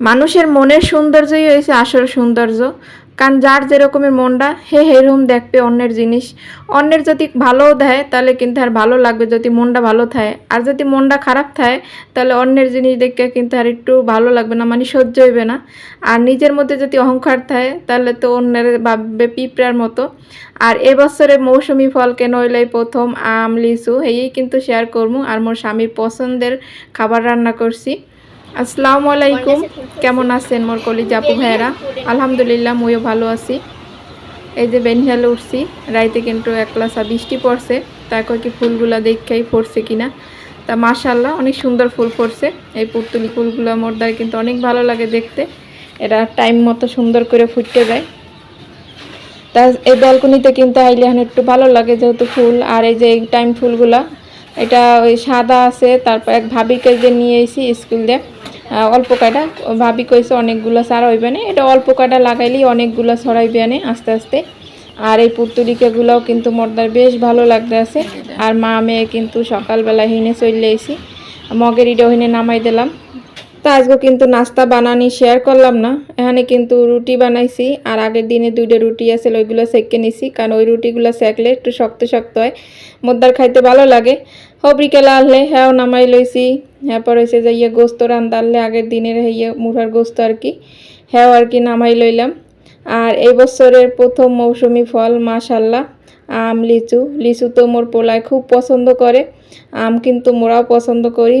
মানুষের মনের সৌন্দর্যই হয়েছে আসল সৌন্দর্য। কারণ যার যেরকমের মনটা হে হেরকম দেখবে অন্যের জিনিস। অন্যের যদি ভালো দেয়, তাহলে কিন্তু আর ভালো লাগবে। যদি মনটা ভালো থাকে, আর যদি মনটা খারাপ থাকে, তাহলে অন্যের জিনিস দেখে কিন্তু আর একটু ভালো লাগবে না মানে সহ্য হইবে না। আর নিজের মধ্যে যদি অহংকার থাকে, তাহলে তো অন্যের ভাববে পিঁপড়ার মতো। আর এবছরে মৌসুমি ফল কেন হইলে প্রথম আম, লিচু, এই কিন্তু শেয়ার করব। আর মোর স্বামীর পছন্দের খাবার রান্না করছি। আসসালামু আলাইকুম কেমন আছেন মোর কলিজা আপু ভাইয়েরা? আলহামদুলিল্লাহ, মইও ভালো আছি। এই যে বেনহালে উঠছি, রাইতে কিন্তু এক একলাসা বৃষ্টি পড়ছে। তারপর কি ফুলগুলা দেখেই পড়ছে কিনা? তা মাশাল্লাহ অনেক সুন্দর ফুল পড়ছে। এই পুতুলি ফুলগুলো মোর দ্বারা কিন্তু অনেক ভালো লাগে দেখতে। এরা টাইম মতো সুন্দর করে ফুটতে যায়। তা এই ব্যালকনিতে কিন্তু আইলে এখন একটু ভালো লাগে যেহেতু ফুল। আর এই যে এই টাইম ফুলগুলা, এটা ওই সাদা আছে, তারপর এক ভাবিকে যে নিয়ে এসি স্কুল দিয়ে। অল্প কাটা ভাবি কইছে অনেকগুলো সারা হইবে না। এটা অল্প কাটা লাগাইলেই অনেকগুলো ছড়াইবে না আস্তে আস্তে। আর এই পুতুলিকাগুলোও কিন্তু মর্দার বেশ ভালো লাগতে আছে। আর মা মেয়ে কিন্তু সকালবেলা হিনে চলে এসি মগের ইডো হিনে নামাই দিলাম। তা আজকে কিন্তু নাস্তা বানানি শেয়ার করলাম না। এখানে কিন্তু রুটি বানাইছি, আর আগের দিনে দুইটা রুটি আছে ওইগুলো সেঁকে নিছি, কারণ ওই রুটিগুলো সেঁকলে একটু শক্ত শক্ত হয়, মোদ্দার খাইতে ভালো লাগে। হবরিকেলা আনলে হ্যাঁ নামাই লইছি পর হয়েছে যে ইয়ে গোস্ত রান্দা আনলে আগের দিনের ইয়ে মুঠার গোস্ত আর কি হ্যাঁ আর কি নামাই লইলাম। আর এই বছরের প্রথম মৌসুমি ফল, মাশাল্লাহ, আম, লিচু। লিচু তো মোর পোলায় খুব পছন্দ করে, আম কিন্তু মোরাও পছন্দ করি।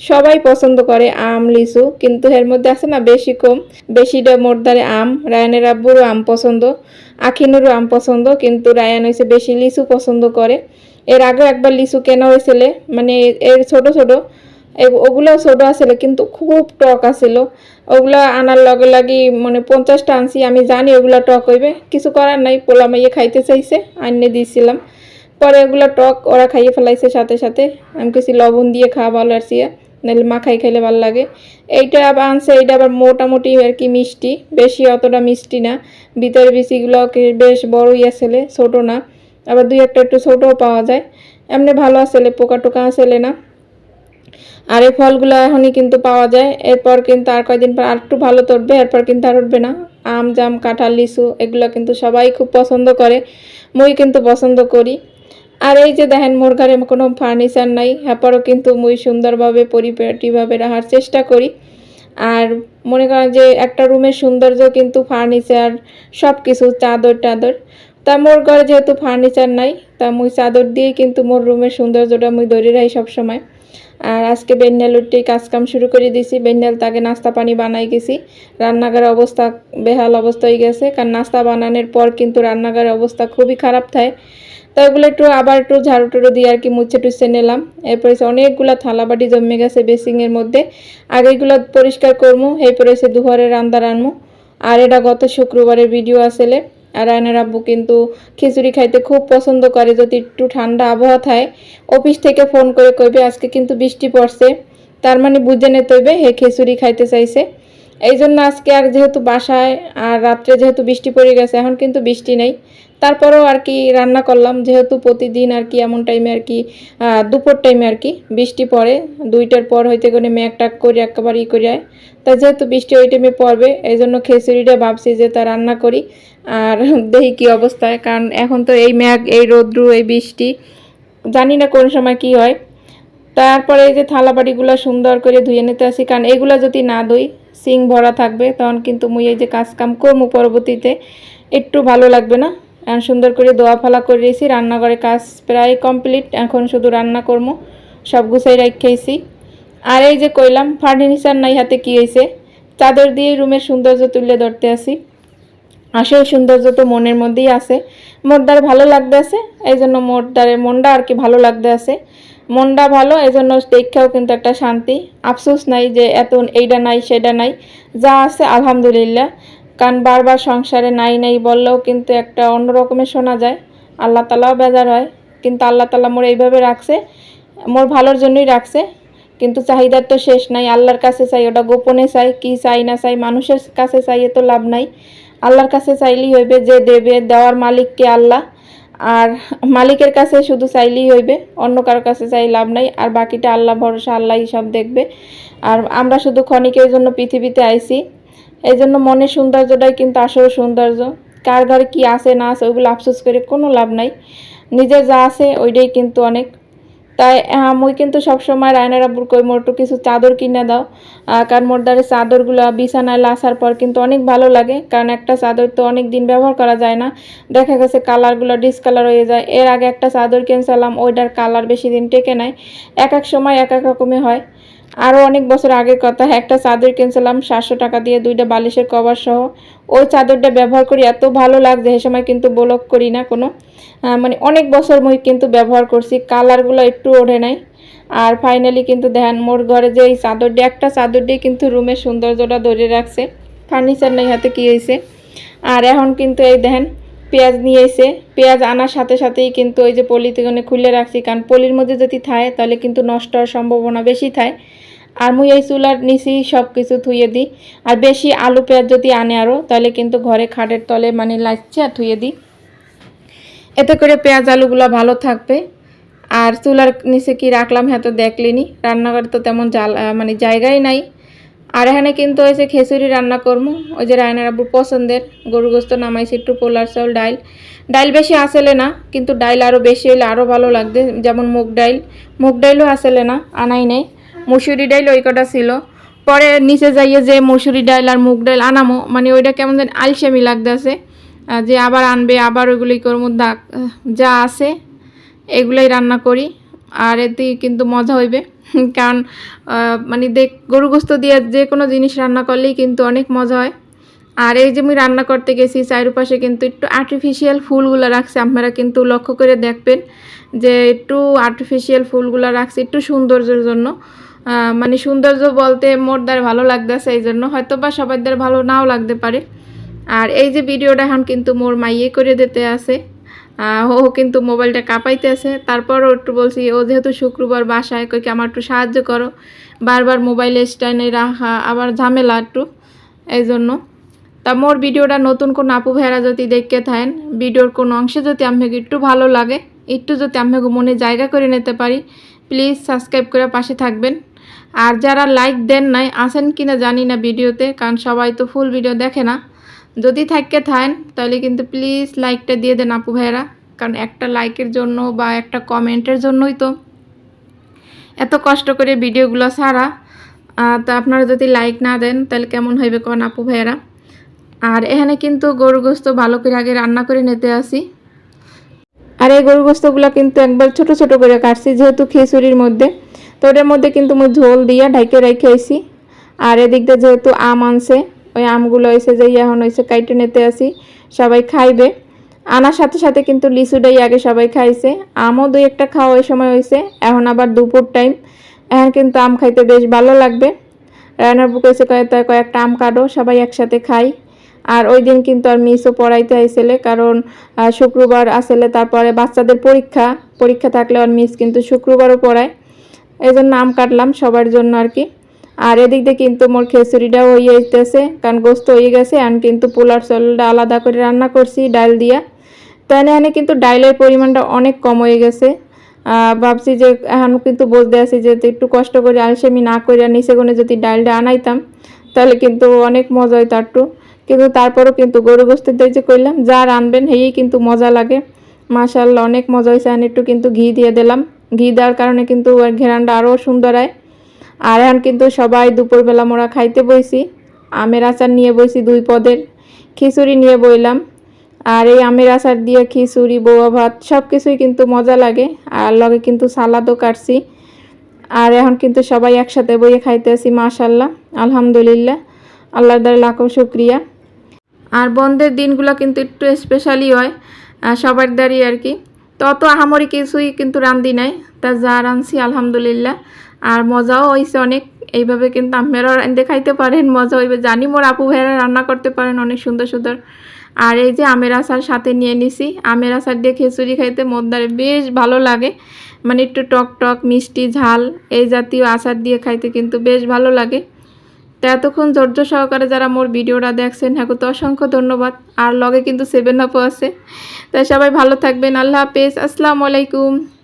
সবাই পছন্দ করে আম, লিচু, কিন্তু এর মধ্যে আছে না বেশি কম। বেশিটা মোর দ্বারে আম। রায়ানের আব্বুরও আম পছন্দ, আখিনুরও আম পছন্দ, কিন্তু রায়ান হয়েছে বেশি লিচু পছন্দ করে। এর আগে একবার লিচু কেনা হয়েছিল মানে এর ছোট ছোট ওগুলো ছোট আসলে কিন্তু খুব টক আছিল। ওগুলো আনার লগে লাগি মানে পঞ্চাশটা আনছি, আমি জানি ওগুলো টক হইবে। কিছু করার নাই পোলা মাইয়ে খাইতে চাইছে আনিয়ে দিয়েছিলাম পরে ওগুলো টক ওরা খাইয়ে ফেলাইছে সাথে সাথে। আমি কিছু লবণ দিয়ে খাওয়া ভালো আর সিয়া নাহলে মাখাই খাইলে ভালো লাগে। এইটা আবার আনছে, এইটা আবার মোটামুটি আর কি মিষ্টি, বেশি অতটা মিষ্টি না। ভিতরে বিচিগুলো বেশ বড়ই আসলে ছোটো না। আবার দুই একটা একটু ছোটও পাওয়া যায়। এমনি ভালো আসলে পোকা টোকা আসলে না। আর এই ফলগুলো এখনই কিন্তু পাওয়া যায়। এরপর কিন্তু আর কয়দিন পর আর একটু ভালো তরবে, এরপর কিন্তু আর উঠবে না। আম, জাম, কাঁঠাল, লিচু, এগুলো কিন্তু সবাই খুব পছন্দ করে। মই কিন্তু পছন্দ করি। আর এই যে দেখেন, মোর ঘরে কোনো ফার্নিচার নাই। হ্যাপারও কিন্তু মুই সুন্দরভাবে, পরিপাটিভাবে রাখার চেষ্টা করি। আর মনে করেন যে একটা রুমের সৌন্দর্য কিন্তু ফার্নিচার সব কিছু চাদর টাদর। তা মোর ঘরে যেহেতু ফার্নিচার নাই, তা মুই চাদর দিয়ে কিন্তু মোর রুমের সৌন্দর্যটা মুই ধরে রাখি সবসময়। আর আজকে বেন্যাল উঠতেই কাজকাম শুরু করে দিছি বেন্যাল তাকে নাস্তা পানি বানাই গেছি। রান্নাঘরের অবস্থা বেহাল অবস্থা হয়ে গেছে। কারণ নাস্তা বানানোর পর কিন্তু রান্নাঘরের অবস্থা খুবই খারাপ থাকে। তো ওগুলো একটু আবার একটু ঝাড়ু টুড়ু দিয়ে আর কি মুছে টুছে নিলাম। এরপরে অনেকগুলো থালাবাটি জমে গেছে বেসিংয়ের মধ্যে। আগে এগুলো পরিষ্কার করব এরপরে সে দুপুরে রান্না রানবো আর এটা গত শুক্রবারের ভিডিও আসলে। আর আয়নার আব্বু কিন্তু খিচুড়ি খাইতে খুব পছন্দ করে। যদি একটু ঠান্ডা আবহাওয়া থায় অফিস থেকে ফোন করে কইবে, আজকে কিন্তু বৃষ্টি পড়ছে। তার মানে বুঝে নিতে হইবে, হে খিচুড়ি খাইতে চাইছে। এই জন্য আজকে আর যেহেতু বাসায়, আর রাত্রে যেহেতু বৃষ্টি পড়ে গেছে, এখন কিন্তু বৃষ্টি নেই। তারপরেও আর কি রান্না করলাম, যেহেতু প্রতিদিন আর কি এমন টাইমে আর কি দুপুর টাইমে আর কি বৃষ্টি পড়ে, দুইটার পর হইতে করে টাক করে একেবারে ই করে তা যেহেতু বৃষ্টি ওই টাইমে পড়বে এই জন্য খিচুড়িটা ভাবছি যে তা রান্না করি, আর দেখি কী অবস্থায় কারণ এখন তো এই মেঘ, এই রৌদ্রু, এই বৃষ্টি, জানি না কোন সময় কি হয়। তারপরে এই যে থালা বাটিগুলো সুন্দর করে ধুয়ে নিতে আসি, কারণ এগুলো যদি না ধুই, সিং ভরা থাকবে, তখন কিন্তু মুই এই যে কাজ কাম করব পরবর্তীতে, একটু ভালো লাগবে না। সুন্দর করে দোয়া ফালা করে দিয়েছি। রান্নাঘরে কাজ প্রায় কমপ্লিট। এখন শুধু রান্না করব। সব গুছাই রাখেছি আর এই যে কইলাম ফার্নিচার নাই হাতে কি হয়েছে চাদর দিয়ে রুমের সৌন্দর্য তুলে ধরতে আসি আসল সৌন্দর্য তো মনের মধ্যেই আছে। মোরদার ভালো লাগতে আছে এই জন্য মোরদারের মনটা আর কি ভালো লাগতে আছে। মনটা ভালো এই জন্য দেখেও কিন্তু একটা শান্তি। আফসোস নাই যে এত এইটা নাই সেটা নাই। যা আছে আলহামদুলিল্লাহ। কারণ বারবার সংসারে নাই নাই বললেও কিন্তু একটা অন্য রকমের শোনা যায়। আল্লাহ তালাও বেজার হয়, কিন্তু আল্লাহ তালা মোর এইভাবে রাখছে, মোর ভালোর জন্যই রাখছে, কিন্তু চাহিদার তো শেষ নাই। আল্লাহর কাছে চাই, ওটা গোপনে চাই, কি চাই, না চাই, মানুষের কাছে চাইয়ে তো লাভ নাই। আল্লাহর কাছে চাইলেই হইবে, যে দেবে, দেওয়ার মালিককে আল্লাহ, আর মালিকের কাছে শুধু চাইলেই হইবে, অন্য কারোর কাছে চাই লাভ নাই, আর বাকিটা আল্লাহ ভরসা আল্লাহই সব দেখবে। আর আমরা শুধু ক্ষণিকের জন্য পৃথিবীতে আইছি এই জন্য মনের সৌন্দর্যটাই কিন্তু আসলে সৌন্দর্য। কার ঘরে কি আছে, না আছে ওইগুলো আফসোস করে কোনো লাভ নাই। নিজের যা আছে, ওইটাই কিন্তু অনেক। তাই মুই কিন্তু সবসময় রায়নার আব্বুর কই মোর কিছু চাদর কিনে দাও। কারণ মোর দ্বারে চাদরগুলো বিছানায় লাসার পর কিন্তু অনেক ভালো লাগে। কারণ একটা চাদর তো অনেক দিন ব্যবহার করা যায় না। দেখা গেছে কালারগুলো ডিসকালার হয়ে যায়। এর আগে একটা চাদর কিনছিলাম, ওইটার কালার বেশি দিন টেকে নাই। এক এক সময় এক এক রকমের হয়। আরও অনেক বছর আগের কথা, একটা চাদর কিনছিলাম, সাতশো টাকা দিয়ে দুইটা বালিশের কভার সহ। ওই চাদরটা ব্যবহার করি, এত ভালো লাগছে, সে সময় কিন্তু ব্লক করি না কোনো। মানে অনেক বছর মুই কিন্তু ব্যবহার করছি, কালারগুলো একটু ওঠে নাই। আর ফাইনালি কিন্তু দেখেন, মোর ঘরে যে এই চাদর দিয়ে একটা চাদর দিয়ে কিন্তু রুমের সৌন্দর্যটা ধরে রাখছে। ফার্নিচার নেই হাতে কি হয়েছে আর এখন কিন্তু এই দেখেন পেঁয়াজ নিয়ে এসে, পেঁয়াজ আনার সাথে সাথেই কিন্তু ওই যে পলিথিনে খুলে রাখছি। কারণ পলির মধ্যে যদি থায়, তাহলে কিন্তু নষ্ট হওয়ার সম্ভাবনা বেশি থায়। আর মুই এই চুলার নিচি সব কিছু থুয়ে দিই। আর বেশি আলু পেঁয়াজ যদি আনে আরও তাহলে কিন্তু ঘরে খাটের তলে মানে লাচছে আর থুয়ে দিই। এতে করে পেঁয়াজ আলুগুলো ভালো থাকবে। আর চুলার নিচে কি রাখলাম হ্যাঁ তো দেখলিনি। রান্নাঘরে তো তেমন জাল মানে জায়গাই নাই। আর এখানে কিন্তু হয়েছে খিচুড়ি রান্না করব ওই যে রায়নার আব্বুর পছন্দের। গরু গোস্ত নামাইছি একটু পোলার চাউল, ডাইল। ডাইল বেশি আসলে না, কিন্তু ডাইল আরও বেশি হলে আরও ভালো লাগবে, যেমন মুগ ডাইল। মুগ ডাইলও আসলে না, আনাই নেই। মুসুরি ডাইল ওই কটা ছিল। পরে নিচে যাইয়ে যে মুসুরি ডাইল আর মুগ ডাইল আনামো মানে ওইটা কেমন যেন আলসেমি লাগতেছে। যে আবার আনবে, আবার ওইগুলি করব যা আছে, এগুলাই রান্না করি। আর এতে কিন্তু মজা হইবে। কারণ মানে দেখ গরু গোস্ত দিয়ে যে কোনো জিনিস রান্না করলেই কিন্তু অনেক মজা হয়। আর এই যে আমি রান্না করতে গেছি, চারিপাশে কিন্তু একটু আর্টিফিশিয়াল ফুলগুলো রাখছে, আপনারা কিন্তু লক্ষ্য করে দেখবেন যে একটু আর্টিফিশিয়াল ফুলগুলো রাখছে একটু সৌন্দর্যের জন্য। মানে সৌন্দর্য বলতে মোর দ্বার ভালো লাগতেছে এই জন্য হয়তো বা সবার দ্বার ভালো নাও লাগতে পারে। আর এই যে ভিডিওটা এখন কিন্তু মোর মাইয়ে করে দিতে আছে। ও কিন্তু মোবাইলটা কাঁপাইতেছে। তারপরও একটু বলছি, ও যেহেতু শুক্রবার বাসায়, কই কি আমার একটু সাহায্য করো। বারবার মোবাইলে স্ট্যান্ডে রাখা, আবার ঝামেলা একটু এই জন্য তা মোর ভিডিওটা নতুন কোন আপু ভেড়া যদি দেখতে থাকেন, ভিডিওর কোনো অংশে যদি আপনাকে একটু ভালো লাগে, একটু যদি আপনাকে মনে জায়গা করে নিতে পারি, প্লিজ সাবস্ক্রাইব করে পাশে থাকবেন। আর যারা লাইক দেন নাই আসেন কিনা জানি না ভিডিওতে, কারণ সবাই তো ফুল ভিডিও দেখে না। যদি থাকতে থাকেন তাহলে কিন্তু প্লিজ লাইকটা দিয়ে দেন আপু ভাইয়েরা। কারণ একটা লাইকের জন্য বা একটা কমেন্টের জন্যই তো এত কষ্ট করে ভিডিওগুলো আহ, তা আপনারা যদি লাইক না দেন তাহলে কেমন হইবে কোন আপু ভাইয়েরা? আর এখানে কিন্তু গরু গোস্ত ভালো করে আগে রান্না করে নিতে আসি। আর এই গরু গোস্তগুলো কিন্তু একবার ছোট ছোট করে কাটছি যেহেতু খিচুড়ির মধ্যে। তো ওটার মধ্যে কিন্তু মুই ঝোল দিয়ে ঢাইকে রেখে আইছি আর এদিক দিয়ে যেহেতু আম আনছে ওই আমগুলো এসে যে এখন হয়েছে কাইটে নিতে আসি, সবাই খাইবে। আনার সাথে সাথে কিন্তু লিচুটাই আগে সবাই খাইছে। আমও দুই একটা খাওয়া ওই সময় হয়েছে এখন আবার দুপুর টাইম। এখন কিন্তু আম খাইতে বেশ ভালো লাগবে। রান্নার বুক এসে কয়েকটা আম কাটো, সবাই একসাথে খাই। আর ওই দিন কিন্তু আর মিসও পড়াইতে আইসেলে, কারণ শুক্রবার আসলে তারপরে বাচ্চাদের পরীক্ষা। পরীক্ষা থাকলে আর মিস কিন্তু শুক্রবারও পড়ায়। এই জন্য আম কাটলাম সবার জন্য আর কি। আর এদিক দিয়ে কিন্তু মোর খিচুড়িটাও হয়ে যেতেছে কারণ গোস্ত হয়ে গেছে আর কিন্তু পোলার চালটা আলাদা করে রান্না করছি ডাল দিয়া। তাই এখানে কিন্তু ডাইলের পরিমাণটা অনেক কম হয়ে গেছে। ভাবছি যে এখন কিন্তু বলতে আসি যে একটু কষ্ট করে আলসেমি না করে নিচে কোনে যদি ডালটা আনাইতাম, তাহলে কিন্তু অনেক মজা হইতো একটু কিন্তু তারপরও কিন্তু গরু গোস্তের দিয়ে যে করলাম, যা রানবেন হেই কিন্তু মজা লাগে। মাশাল্লাহ অনেক মজা হয়েছে আর একটু কিন্তু ঘি দিয়ে দিলাম। ঘি দেওয়ার কারণে কিন্তু ঘেরানটা আরও সুন্দর হয়। আর এখন কিন্তু সবাই দুপুরবেলা মোড়া খাইতে বইছি, আমের আচার নিয়ে বইছি দুই পদের, খিচুড়ি নিয়ে বইলাম। আর এই আমের আচার দিয়ে খিচুড়ি, বৌয়া ভাত সব কিছুই কিন্তু মজা লাগে, আর লগে কিন্তু সালাদও কাটছি। আর এখন কিন্তু সবাই একসাথে বইয়ে খাইতে আছি, মাশাল্লাহ, আলহামদুলিল্লাহ, আল্লাহর দ্বারা লাখো শুক্রিয়া। আর বন্ধের দিনগুলো কিন্তু একটু স্পেশালি হয় সবার দ্বারই আর কি। তত আহামরি কিছুই কিন্তু রান্ধি নাই, তা যা রাঁধছি, আলহামদুলিল্লাহ। আর মজাও হয়েছে অনেক। এইভাবে কিন্তু আপনারাও রান্ধতে খাইতে পারেন মজা হইবে। জানি মোর আপু ভাইয়েরা রান্না করতে পারেন অনেক সুন্দর সুন্দর। আর এই যে আমের আচার সাথে নিয়ে নিছি। আমের আচার দিয়ে খিচুড়ি খাইতে মোদ্দারে বেশ ভালো লাগে। মানে একটু টক টক, মিষ্টি, ঝাল এই জাতীয় আচার দিয়ে খাইতে কিন্তু বেশ ভালো লাগে। তো এতক্ষণ ধৈর্য সহকারে যারা মোর ভিডিওটা দেখছেন হ্যাঁ তো অসংখ্য ধন্যবাদ। আর লগে কিন্তু সেভেন আপও আছে। তাই সবাই ভালো থাকবেন। আল্লাহ হাফেজ। আসসালামু আলাইকুম।